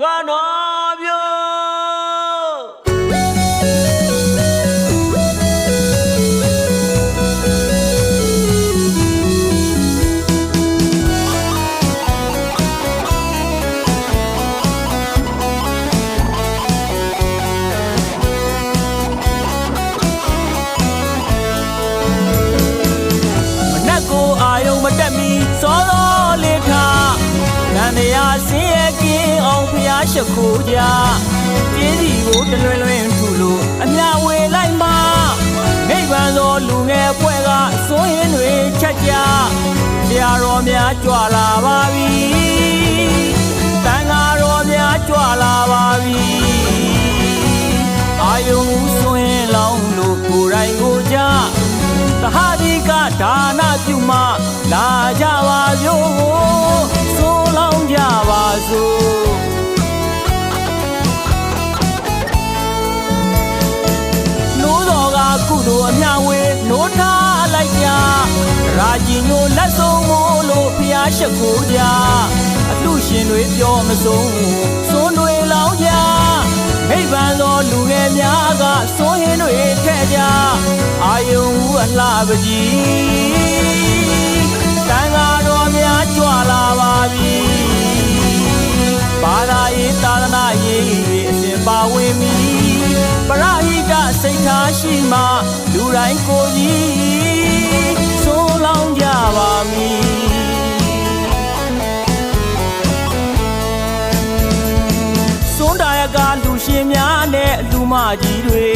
စွမ်းတော်မျိုးမနက်ကိုအာယုံမတက်မီစောစောလေးထားနန္တရားဆင်းရဲကင်းအောင် ဖျားရှိခိုးကြကျေးစီကိုတလွင်လွင်ထူလို့အမြဝေလိုက်မှာနိဗ္ဗာန်သောလူငယ်ဖွဲ့ကစိုးရင်တွေချက်ကြဆရာတော်များကြွလာပါပြီတန်ဃာတော်များကြွလာပါပြီအာယုံစွင်လောင်းလို့ကိုယ်တိုင်ကိုကြသဟာဒီကဒါနပြုမလာကြပါစို့ ကြီးညိုလက်ဆုံးမို့လို့ဖျားရှိခိုးကြအလူရှင်တွေပြောမဆုံးစွန်းတွေလောင်းကြနိဗ္ဗာန်သောလူငယ်များကစိုးရင်တွေထဲ့ကြအာယုံအလှပကြီးတန်ဃာတော်များကြွလာပါပြီဘာသာရေးသာသနာရေးအစဉ်ပါဝင်မီပရဟိတစိတ်ထားရှိမှလူတိုင်းကိုကြီး ဆိုးလောင်းကြပါမည်စွန်းတာရကလူရှင်များနဲ့လူမကြီးတွေ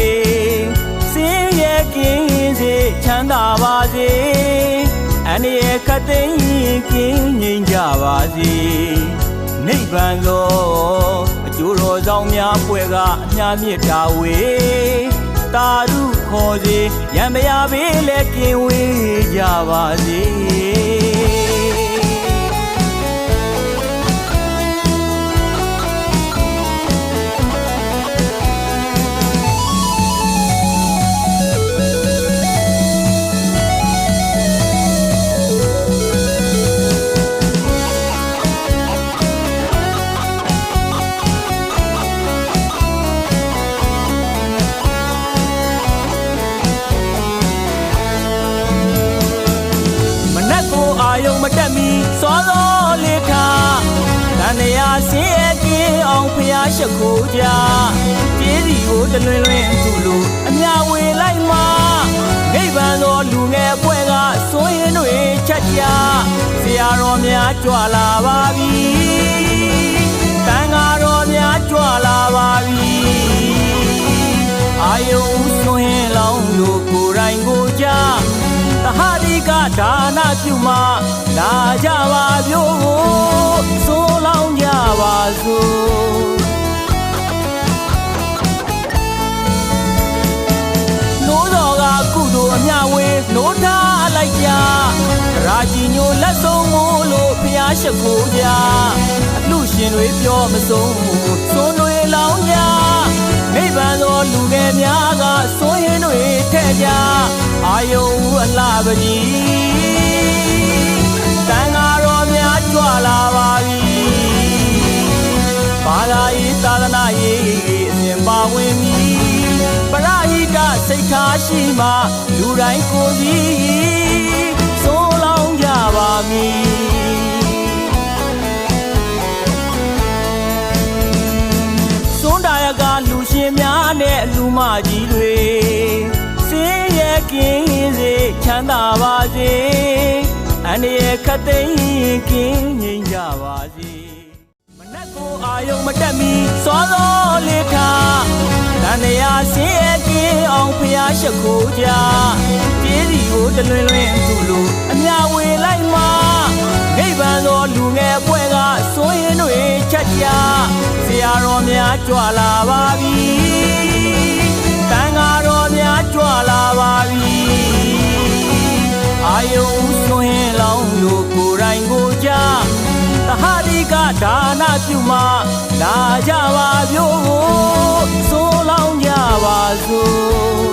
စင်းရဲကင်းစေချမ်းသာပါစေအန္တရာယ်ခတ်သိမ်းကင်းငြိမ်းကြပါစေနိဗ္ဗာန်သောအကျိုးတော်ဆောင်များပွဲကအမြမြတ်တာဝေတာရု ခေါ်စေရံမရပေလဲကင်းဝေးကြပါစေ တက်မီစောစောလေးထားတန်တရားဆင်းရဲကင်းအောင်ဖျားရှိခိုးကြကျေးစီကိုတလွင်လွင်သူလို့အမြဝေလိုက်မှာနိဗ္ဗာန်သောလူငယ်ဖွဲ့ကစိုးရင်တွေချက်ကြဆရာတော်များကြွလာပါပြီတန်ဃာတော်များကြွလာပါပြီအာယုံ ကဒါနပြုမလာကြပါစို့ဆိုးလောင်းကြပါစို့နိုးတော်ကကုသိုလ်အမြဝေနိုးထားလိုက်ကြရာကြီးညိုလက်ဆုံးမို့လို့ဖျားရှိခိုးကြအလူရှင်တွေပြောမဆုံးစွန်းတွေလောင်းကြနိဗ္ဗာန်သောလူငယ်များကစိုးရင်တွေထဲ့ကြအာယုံ အလှပကြီးတန်ဃာတော်များကြွလာပါပြီဘာသာရေးသာသနာရေးအစဉ်ပါဝင်မီပရဟိတစိတ်ထားရှိမှလူတိုင်းကိုကြီးစိုးလောင်းကြပါမည်စွန်းတာရကလူရှင်များနဲ့လူမကြီးတွေစင်းရဲ ကင်းစေချမ်းသာပါစေအန္တရာယ်ခတ်သိမ်းကင်းငြိမ်းကြပါစေမနက်ကိုအာယုံမတက်မီစောစောလေးထားတန်တရားဆင်းရဲကင်းအောင်ဖျားရှိခိုးကြကျေးစီကိုတလွင်လွင်သူလို့အမြဝေလိုက်မှာနိဗ္ဗာန်သောလူငယ်ဖွဲ့ကစိုးရင်တွေချက်ကြဆရာတော်များကြွလာပါပြီ နပြုမလာကြပါစို့ဆိုးလောင်းကြပါစို့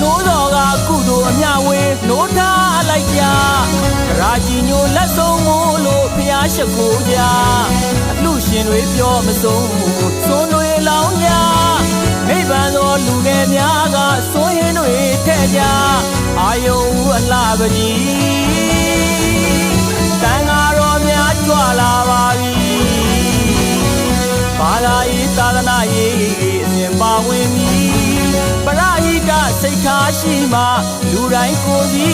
နိုးတော်ကကုသိုလ်အမြဝေနိုးထားလိုက်ကြရရာကြီးညိုလက်ဆုံးမို့လို့ဖျားရှိခိုးကြအလူရှင်တွေပြောမဆုံးစွန်းတွေလောင်းကြနိဗ္ဗာန်သောလူငယ်များကစွန်းရင်တွေထဲ့ကြအာ ယုံအလှပကြီးတန်ဃာတော်များကြွလာပါပြီဘာသာရေးသာသနာရေးအစဉ်ပါဝင်ပြီပရဟိတစိတ်ထားရှိမှလူတိုင်းကိုယ်စီ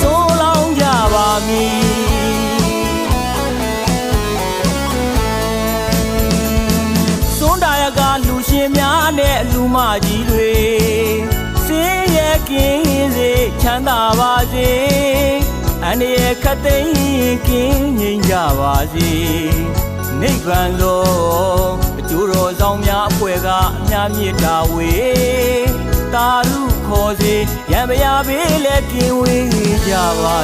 ဆိုးလောင်းကြပါမည်စွန်းတာရကလူရှင်များနဲ့လူမကြီးတွေစင်းရဲကင်းစေချ မ်းသာပါစေအန္တရာယ်ခတ်သိမ်းကင်းငြိမ်းကြပါစေနိဗ္ဗာန်သောအကျိုးတော်ဆောင်များအဖွဲကအများမြတ်တာဝေတာရုခေါ်စေရံမရပေးလဲကင်းဝေးကြပါ